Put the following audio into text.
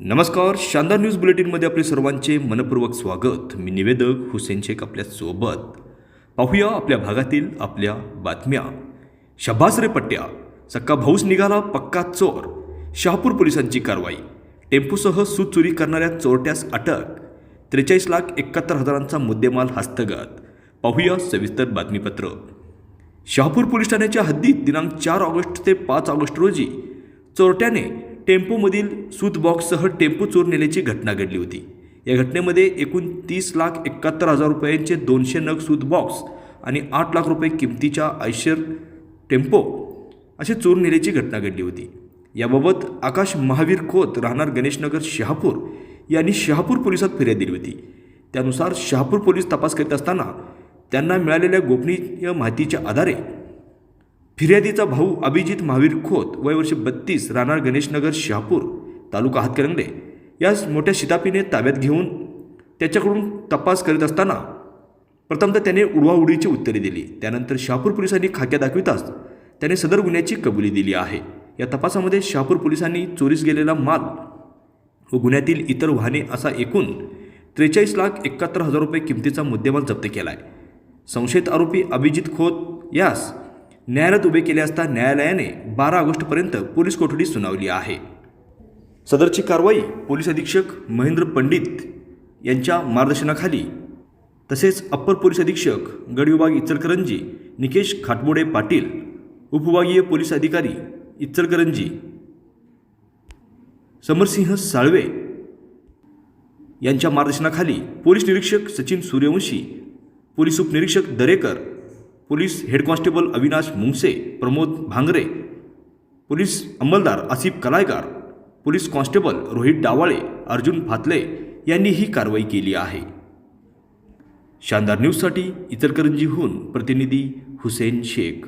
नमस्कार शानदार न्यूज बुलेटिनमध्ये आपले सर्वांचे मनपूर्वक स्वागत. मी निवेदक हुसेन शेख आपल्यासोबत पाहूया आपल्या भागातील आपल्या बातम्या. शब्बास रे पट्ट्या. सक्का भाऊस निघाला पक्का चोर. शहापूर पोलिसांची कारवाई. टेम्पोसह सूत चोरी करणाऱ्या चोरट्यास अटक. त्रेचाळीस लाख एकाहत्तर हजारांचा मुद्देमाल हस्तगत. पाहूया सविस्तर बातमीपत्र. शहापूर पोलीस ठाण्याच्या हद्दीत दिनांक चार ऑगस्ट ते पाच ऑगस्ट रोजी चोरट्याने टेम्पोमधील सूतबॉक्ससह टेम्पो चोर नेल्याची घटना घडली होती. या घटनेमध्ये एकूण तीस लाख एकाहत्तर हजार रुपयांचे दोनशे नग सूत बॉक्स आणि आठ लाख रुपये किमतीच्या आयशर टेम्पो असे चोर नेल्याची घटना घडली होती. याबाबत आकाश महावीर खोत राहणार गणेशनगर शहापूर यांनी शहापूर पोलिसात फिर्याद दिली होती. त्यानुसार शहापूर पोलीस तपास करीत असताना त्यांना मिळालेल्या गोपनीय माहितीच्या आधारे फिर्यादीचा भाऊ अभिजित महावीर खोत वय वर्ष बत्तीस राहणार गणेशनगर शहापूर तालुका हातकरंगले यास मोठ्या शितापीने ताब्यात घेऊन त्याच्याकडून तपास करीत असताना प्रथमतः त्याने उडवाउडीची उत्तरे दिली. त्यानंतर शहापूर पोलिसांनी खाक्या दाखविताच त्याने सदर गुन्ह्याची कबुली दिली आहे. या तपासामध्ये शहापूर पोलिसांनी चोरीस गेलेला माल व गुन्ह्यातील इतर वाहने असा एकूण त्रेचाळीस लाख एकाहत्तर हजार रुपये किमतीचा मुद्देमाल जप्त केला आहे संशयित आरोपी अभिजित खोत यास न्यायालयात उभे केले असता न्यायालयाने बारा ऑगस्टपर्यंत पोलीस कोठडी सुनावली आहे. सदरची कारवाई पोलीस अधीक्षक महेंद्र पंडित यांच्या मार्गदर्शनाखाली तसेच अप्पर पोलीस अधीक्षक गडविभाग इचलकरंजी निकेश खाटबोडे पाटील उपविभागीय पोलीस अधिकारी इचलकरंजी समरसिंह साळवे यांच्या मार्गदर्शनाखाली पोलीस निरीक्षक सचिन सूर्यवंशी पोलीस उपनिरीक्षक Darekar police head constable Avinash Mungase Pramod Bhangre police अंमलदार Asif Kalaykar police constable Rohit Dawale Arjun फातले यांनी ही कारवाई केली आहे. शानदार न्यूजसाठी इचलकरंजीहून प्रतिनिधी हुसेन शेख.